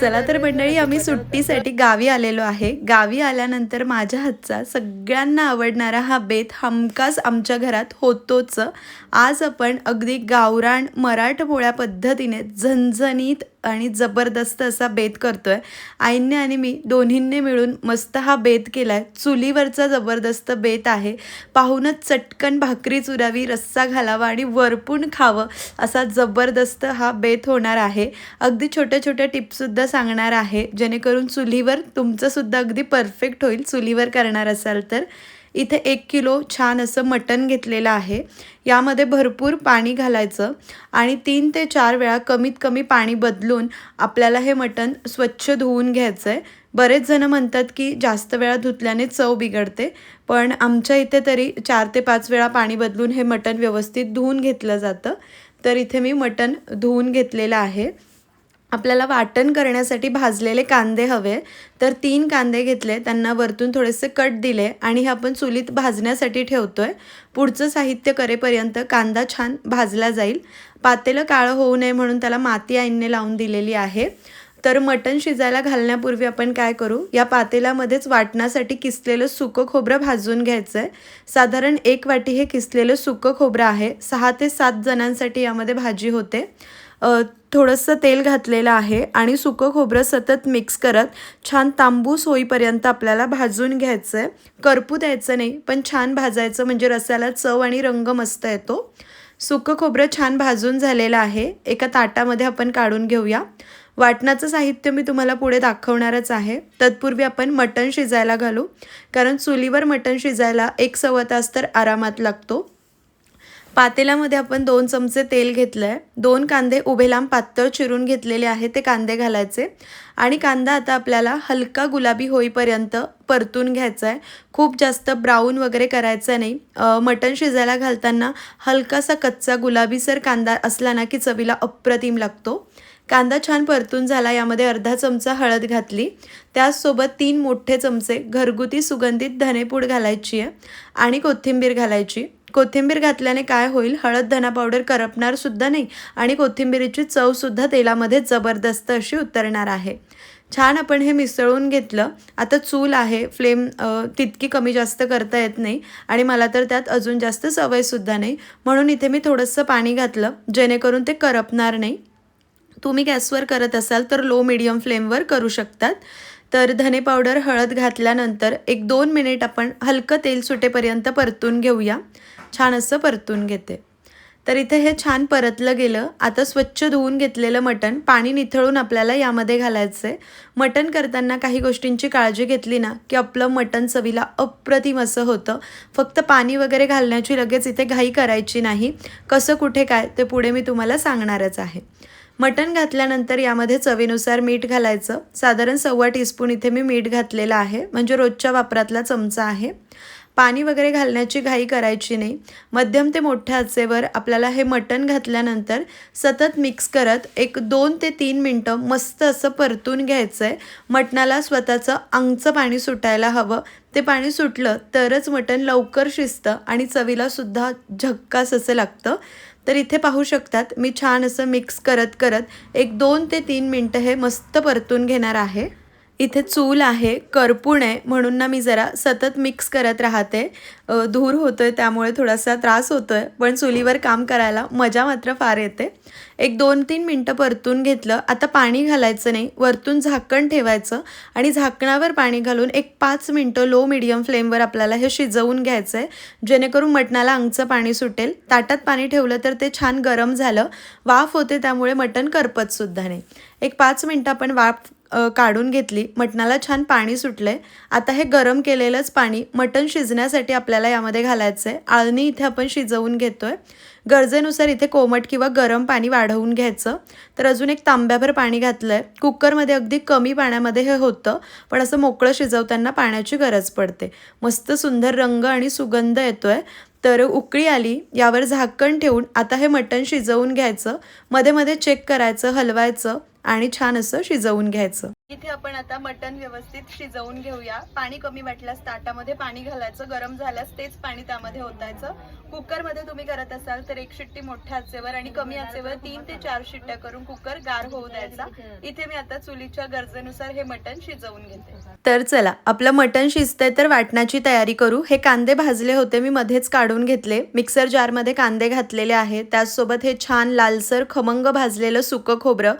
चला तर मंडळी आम्ही सुट्टीसाठी गावी आलेलो आहे. गावी आल्यानंतर माझ्या हातचा सगळ्यांना आवडणारा हा बेत हमखास आमच्या घरात होतोच. आज आपण अगदी गावरान मराठमोळ्या पद्धतीने झणझणीत आणि जबरदस्त असा बेत करतो आहे आईने आणि मी दोन्हींनी मिळून मस्त हा बेत केला आहे चुलीवरचा जबरदस्त बेत आहे. पाहूनच चटकन भाकरी चुरावी रस्सा घालावा आणि वरपून खावं असा जबरदस्त हा बेत होणार आहे. अगदी छोट्या छोट्या टिप्ससुद्धा सांगणार आहे. जेणेकरून चुलीवर तुमचंसुद्धा अगदी परफेक्ट होईल. चुलीवर करणार असाल तर. इथे एक किलो छान असं मटण घेतलेलं आहे. यामध्ये भरपूर पाणी घालायचं आणि तीन ते चार वेळा कमीत कमी पाणी बदलून आपल्याला हे मटण स्वच्छ धुवून घ्यायचं आहे बरेच जण म्हणतात की जास्त वेळा धुतल्याने चव बिघडते पण आमच्या इथे तरी चार ते पाच वेळा पाणी बदलून हे मटण व्यवस्थित धुवून घेतलं जातं. तर इथे मी मटण धुवून घेतलेलं आहे. आपल्याला वाटण करण्यासाठी भाजलेले कांदे हवे. तर तीन कांदे घेतले. त्यांना वरतून थोडेसे कट दिले आणि हे आपण चुलीत भाजण्यासाठी ठेवतो आहे पुढचं साहित्य करेपर्यंत कांदा छान भाजला जाईल. पातेलं काळं होऊ नये म्हणून त्याला माती आईने लावून दिलेली आहे. तर मटण शिजायला घालण्यापूर्वी आपण काय करू? या पातेल्यामध्येच वाटण्यासाठी किसलेलं सुकं खोबरं भाजून घ्यायचं आहे साधारण एक वाटी हे किसलेलं सुकं खोबरं आहे. सहा ते सात जणांसाठी यामध्ये भाजी होते. थोडंसं तेल घातलेलं आहे आणि सुकं खोबरं सतत मिक्स करत छान तांबूस होईपर्यंत आपल्याला भाजून घ्यायचं आहे करपू द्यायचं नाही पण छान भाजायचं म्हणजे रस्याला चव आणि रंग मस्त येतो. सुकं खोबरं छान भाजून झालेलं आहे. एका ताटामध्ये आपण काढून घेऊया. वाटणाचं साहित्य मी तुम्हाला पुढे दाखवणारच आहे. तत्पूर्वी आपण मटण शिजायला घालू कारण चुलीवर मटण शिजायला एक सव्वा तास तर आरामात लागतो. पातेल्यामध्ये आपण दोन चमचे तेल घेतलं आहे दोन कांदे उभे लांब पातळ चिरून घेतलेले आहे ते कांदे घालायचे. आणि कांदा आता आपल्याला हलका गुलाबी होईपर्यंत परतून घ्यायचा आहे खूप जास्त ब्राऊन वगैरे करायचं नाही. मटण शिजायला घालताना हलकासा कच्चा गुलाबीसर कांदा असला ना की चवीला अप्रतिम लागतो. कांदा छान परतून झाला यामध्ये अर्धा चमचा हळद घातली. त्याचसोबत तीन मोठे चमचे घरगुती सुगंधित धनेपूड घालायची आहे आणि कोथिंबीर घालायची. कोथिंबीर घातल्याने काय होईल? हळद धना पावडर करपणार सुद्धा नाही आणि कोथिंबीरीची चवसुद्धा तेलामध्ये जबरदस्त अशी उतरणार आहे. छान आपण हे मिसळून घेतलं. आता चूल आहे. फ्लेम तितकी कमी जास्त करता येत नाही आणि मला तर त्यात अजून जास्त सवयसुद्धा नाही. म्हणून इथे मी थोडंसं पाणी घातलं जेणेकरून ते करपणार नाही. तुम्ही गॅसवर करत असाल तर लो मिडियम फ्लेमवर करू शकतात. तर धने पावडर हळद घातल्यानंतर एक दोन मिनिट आपण हलकं तेल सुटेपर्यंत परतून घेऊया. छान असं परतून घेते. तर इथे हे छान परतलं गेलं. आता स्वच्छ धुवून घेतलेलं मटण पाणी निथळून आपल्याला यामध्ये घालायचं आहे मटण करताना काही गोष्टींची काळजी घेतली ना की आपलं मटण चवीला अप्रतिम असं होतं. फक्त पाणी वगैरे घालण्याची लगेच इथे घाई करायची नाही. कसं कुठे काय ते पुढे मी तुम्हाला सांगणारच आहे. मटण घातल्यानंतर यामध्ये चवीनुसार मीठ घालायचं. साधारण सव्वा टीस्पून इथे मी मीठ घातलेलं आहे. म्हणजे रोजच्या वापरातला चमचा आहे. पाणी वगैरे घालण्याची घाई करायची नाही. मध्यम ते मोठ्या आचेवर आपल्याला हे मटण घातल्यानंतर सतत मिक्स करत एक दोन ते तीन मिनटं मस्त असं परतून घ्यायचं आहे मटणाला स्वतःचं अंगचं पाणी सुटायला हवं. ते पाणी सुटलं तरच मटण लवकर शिजतं आणि चवीलासुद्धा झक्कास असं लागतं. तर इथे पाहू शकतात मी छान असं मिक्स करत करत एक दोन ते तीन मिनटं हे मस्त परतून घेणार आहे. इथे चूल आहे करपूण आहे म्हणून ना मी जरा सतत मिक्स करत राहते. धूर होतो आहे त्यामुळे थोडासा त्रास होतो आहे पण चुलीवर काम करायला मजा मात्र फार येते. एक दोन तीन मिनटं परतून घेतलं आता पाणी घालायचं नाही वरतून झाकण ठेवायचं आणि झाकणावर पाणी घालून एक पाच मिनटं लो मिडियम फ्लेमवर आपल्याला हे शिजवून घ्यायचं आहे जेणेकरून मटणाला अंगचं पाणी सुटेल. ताटात पाणी ठेवलं तर ते छान गरम झालं वाफ होते त्यामुळे मटण करपतसुद्धा नाही. एक पाच मिनटं आपण वाफ काढून घेतली. मटणाला छान पाणी सुटलं आहे आता हे गरम केलेलंच पाणी मटण शिजण्यासाठी आपल्याला यामध्ये घालायचं आहे आळणी इथे आपण शिजवून घेतो आहे गरजेनुसार इथे कोमट किंवा गरम पाणी वाढवून घ्यायचं. तर अजून एक तांब्याभर पाणी घातलं आहे कुकरमध्ये अगदी कमी पाण्यामध्ये हे होतं पण असं मोकळं शिजवताना पाण्याची गरज पडते. मस्त सुंदर रंग आणि सुगंध येतो आहे तर उकळी आली यावर झाकण ठेवून आता हे मटण शिजवून घ्यायचं. मध्ये मध्ये चेक करायचं हलवायचं. आणि छान असं शिजवून घ्यायचं. इथे आपण आता मटण व्यवस्थित शिजवून घेऊया. पाणी कमी वाटल्यास ताटामध्ये पाणी घालायचं गरम झाल्यास तेच पाणी त्यामध्ये ओतायचं. कुकरमध्ये तुम्ही करत असाल तर एक शिट्टी मोठ्या आचेवर आणि कमी आचेवर तीन ते चार शिट्ट्या करून कुकर गार होऊ द्यायचा. इथे मी आता चुलीच्या गरजेनुसार हे मटण शिजवून घेते. तर चला आपलं मटण शिजतंय तर वाटण्याची तयारी करू. हे कांदे भाजले होते मी मध्येच काढून घेतले. मिक्सर जारमध्ये कांदे घातलेले आहे त्याचसोबत हे छान लालसर खमंग भाजलेलं सुकं खोबरं.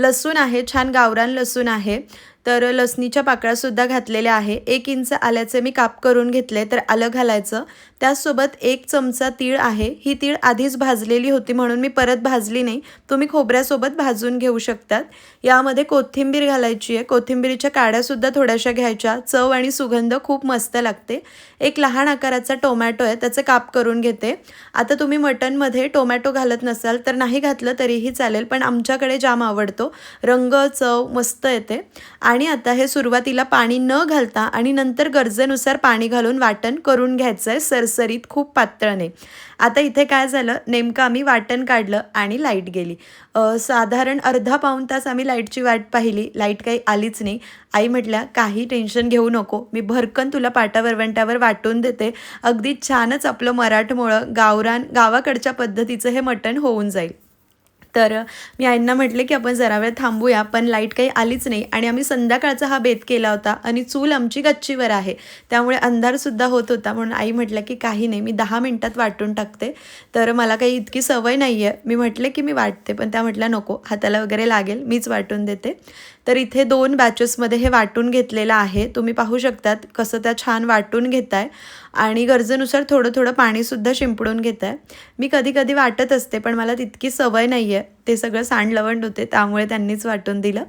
लसूण आहे छान गावरान लसूण आहे. तर लसणीच्या पाकळ्यासुद्धा घातलेल्या आहे. एक इंच आल्याचे मी काप करून घेतले तर आलं घालायचं. त्याचसोबत एक चमचा तीळ आहे. ही तीळ आधीच भाजलेली होती म्हणून मी परत भाजली नाही. तुम्ही खोबऱ्यासोबत भाजून घेऊ शकतात. यामध्ये कोथिंबीर घालायची आहे. कोथिंबीरीच्या काड्यासुद्धा थोड्याशा घ्यायच्या. चव आणि सुगंध खूप मस्त लागते. एक लहान आकाराचा टोमॅटो आहे. त्याचे काप करून घेते. आता तुम्ही मटनमध्ये टोमॅटो घालत नसाल तर नाही घातलं तरीही चालेल पण आमच्याकडे जाम आवडतो. रंग चव मस्त येते. आणि आता हे सुरुवातीला पाणी न घालता आणि नंतर गरजेनुसार पाणी घालून वाटण करून घ्यायचं आहे सरसरीत खूप पातळ नाही आता इथे काय झालं? नेमकं आम्ही वाटण काढलं आणि लाइट गेली. साधारण अर्धा पाऊण तास आम्ही लाईटची वाट पाहिली. लाइट काही आलीच नाही. आई म्हटल्या काही टेन्शन घेऊ नको. मी भरकन तुला पाटावरवंट्यावर वाटून देते. अगदी छानच आपलं मराठमोळं गावरान गावाकडच्या पद्धतीचं हे मटण होऊन जाईल. तर मी आईंना म्हटले की आपण जरा वेळ थांबूया पण लाइट काही आलीच नाही आणि आम्ही संध्याकाळचा हा बेत केला होता आणि चूल आमची गच्चीवर आहे. त्यामुळे अंधारसुद्धा होत होता म्हणून आई म्हटलं की काही नाही मी दहा मिनटात वाटून टाकते. तर मला काही इतकी सवय नाही आहे मी म्हटले की मी वाटते पण त्या म्हटल्या नको हाताला वगैरे लागेल मीच वाटून देते. तर इथे दोन बॅचेसमध्ये हे वाटून घेतलेलं आहे. तुम्ही पाहू शकतात कसं त्या छान वाटून घेत आहे आणि गरजेनुसार थोडं थोडं पाणीसुद्धा शिंपडून घेत आहे मी कधी कधी वाटत असते पण मला तितकी सवय नाही आहे ते सगळं सांडलवंड होते त्यामुळे त्यांनीच वाटून दिलं.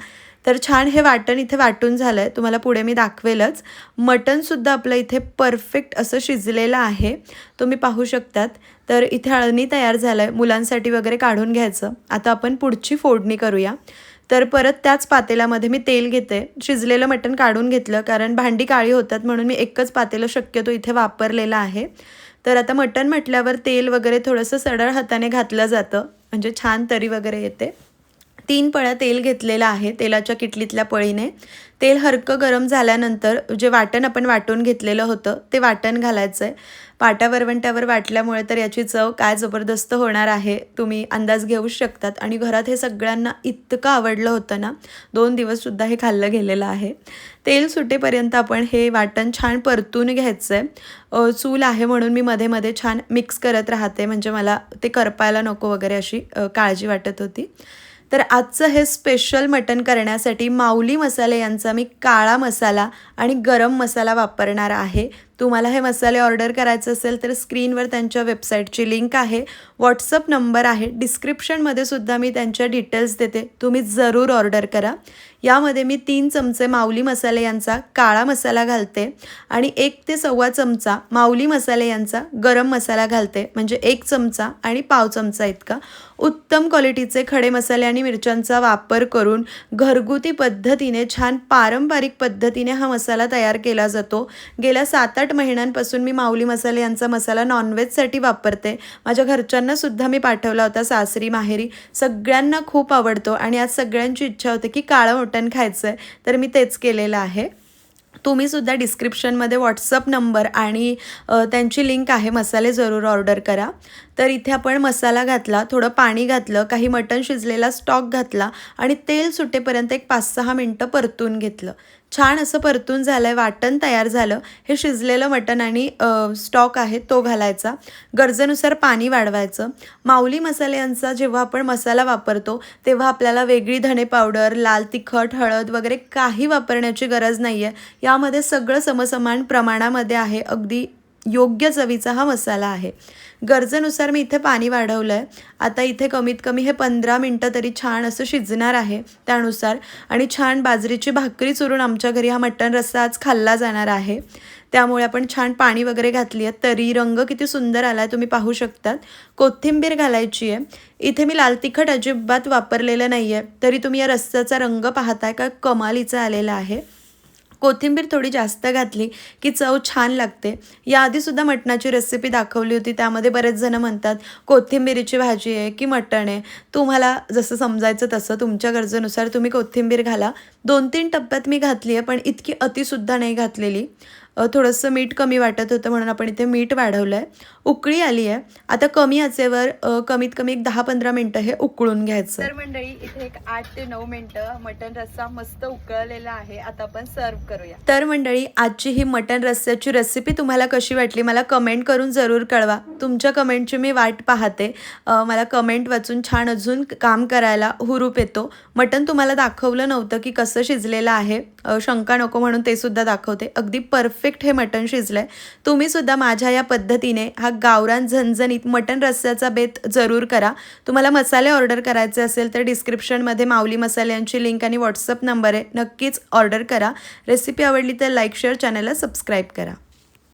तर छान हे वाटण इथे वाटून झालं आहे तुम्हाला पुढे मी दाखवेलच. मटणसुद्धा आपलं इथे परफेक्ट असं शिजलेलं आहे. तुम्ही पाहू शकतात. तर इथे अळणी तयार झालं आहे मुलांसाठी वगैरे काढून घ्यायचं. आता आपण पुढची फोडणी करूया. तर परत त्याच पातेल्यामध्ये मी तेल घेते शिजलेलं मटण काढून घेतलं कारण भांडी काळी होतात म्हणून मी एकच पातेलं शक्यतो इथे वापरलेलं आहे. तर आता मटण म्हटल्यावर तेल वगैरे थोडंसं सडळ हाताने घातलं जातं म्हणजे छान तरी वगैरे येते. तीन पळ्या तेल घेतलेलं आहे तेलाच्या किटलीतल्या पळीने. तेल हरकं गरम झाल्यानंतर जे वाटण आपण वाटून घेतलेलं होतं ते वाटण घालायचं आहे पाट्यावरवंट्यावर वाटल्यामुळे तर याची चव काय जबरदस्त होणार आहे तुम्ही अंदाज घेऊच शकतात. आणि घरात हे सगळ्यांना इतकं आवडलं होतं ना दोन दिवससुद्धा हे खाल्लं गेलेलं आहे. तेल सुटेपर्यंत आपण हे वाटण छान परतून घ्यायचं आहे चूल आहे म्हणून मी मध्ये मध्ये छान मिक्स करत राहते म्हणजे मला ते करपायला नको वगैरे अशी काळजी वाटत होती. तर आजचं हे स्पेशल मटण करण्यासाठी माऊली मसाले यांचा मी काळा मसाला आणि गरम मसाला वापरणार आहे. तुम्हाला हे मसाले ऑर्डर करायचे असेल तर स्क्रीनवर त्यांच्या वेबसाईटची लिंक आहे. व्हॉट्सअप नंबर आहे. डिस्क्रिप्शनमध्ये सुद्धा मी त्यांच्या डिटेल्स देते. तुम्ही जरूर ऑर्डर करा. यामध्ये मी तीन चमचे माऊली मसाले यांचा काळा मसाला घालते आणि एक ते सव्वा चमचा माऊली मसाले यांचा गरम मसाला घालते. म्हणजे एक चमचा आणि पाव चमचा इतका. उत्तम क्वालिटीचे खडे मसाले आणि मिरच्यांचा वापर करून घरगुती पद्धतीने छान पारंपरिक पद्धतीने हा मसाला तयार केला जातो. गेल्या सात आठ महिन्यांपासून मी माऊली मसाले यांचा मसाला नॉनव्हेजसाठी वापरते. माझ्या घरच्यांना सुद्धा मी पाठवला होता सासरी माहेरी. सगळ्यांना खूप आवडतो आणि आज सगळ्यांची इच्छा होते की काळं मटण खायचं आहे तर मी तेच केलेलं आहे. तुम्ही सुद्धा डिस्क्रिप्शनमध्ये व्हॉट्सअप नंबर आणि त्यांची लिंक आहे मसाले जरूर ऑर्डर करा. तर इथे आपण मसाला घातला थोडं पाणी घातलं काही मटण शिजलेला स्टॉक घातला आणि तेल सुटेपर्यंत एक पाच सहा मिनटं परतून घेतलं. छान असं परतून झालं आहे वाटण तयार झालं. हे शिजलेलं मटण आणि स्टॉक आहे तो घालायचा. गरजेनुसार पाणी वाढवायचं. माऊली मसाल्यांचा जेव्हा आपण मसाला वापरतो तेव्हा आपल्याला वेगळी धणे पावडर लाल तिखट हळद वगैरे काही वापरण्याची गरज नाही आहे यामध्ये सगळं समसमान प्रमाणामध्ये आहे. अगदी योग्य चवीचा हा मसाला आहे. गरजेनुसार मी इथे पाणी वाढवलं आहे आता इथे कमीत कमी हे पंधरा मिनटं तरी छान असं शिजणार आहे त्यानुसार. आणि छान बाजरीची भाकरी चुरून आमच्या घरी हा मटण रस्सा आज खाल्ला जाणार आहे. त्यामुळे आपण छान पाणी वगैरे घातली आहे. तरी रंग किती सुंदर आला आहे तुम्ही पाहू शकतात. कोथिंबीर घालायची आहे. इथे मी लाल तिखट अजिबात वापरलेलं नाही आहे तरी तुम्ही या रस्स्याचा रंग पाहताय का? कमालीचा आलेला आहे. कोथिंबीर थोडी जास्त घातली की चव छान लागते. याआधीसुद्धा मटणाची रेसिपी दाखवली होती. त्यामध्ये बरेच जण म्हणतात कोथिंबीरीची भाजी आहे की मटण आहे? तुम्हाला जसं समजायचं तसं तुमच्या गरजेनुसार तुम्ही कोथिंबीर घाला. दोन तीन टप्प्यात मी घातली आहे पण इतकी अतिसुद्धा नाही घातलेली. थोडंसं मीठ कमी वाटत होतं म्हणून आपण इथे मीठ वाढवलं आहे उकळी आली आहे. आता कमी आचेवर कमीत कमी एक दहा पंधरा मिनटं हे उकळून घ्यायचं. तर मंडळी इथे एक आठ ते नऊ मिनिटं मटन रस्सा मस्त उकळलेला आहे. आता आपण सर्व करूया. तर मंडळी आजची ही मटण रस्स्याची रेसिपी तुम्हाला कशी वाटली मला कमेंट करून जरूर कळवा. तुमच्या कमेंटची मी वाट पाहते. मला कमेंट वाचून छान अजून काम करायला हुरूप येतो. मटण तुम्हाला दाखवलं नव्हतं की कसं शिजलेलं आहे. शंका नको म्हणून ते सुद्धा दाखवते. अगदी परफेक्ट हे मटण शिजलं आहे तुम्ही सुद्धा माझ्या या पद्धतीने हा गावरान झणझणीत मटण रस्स्याचा बेत जरूर करा. तुम्हाला मसाले ऑर्डर करायचे असेल तर डिस्क्रिप्शनमध्ये माऊली मसाल्यांची लिंक आणि व्हॉट्सअप नंबर आहे नक्कीच ऑर्डर करा. रेसिपी आवडली तर लाईक शेअर चॅनलला सबस्क्राईब करा.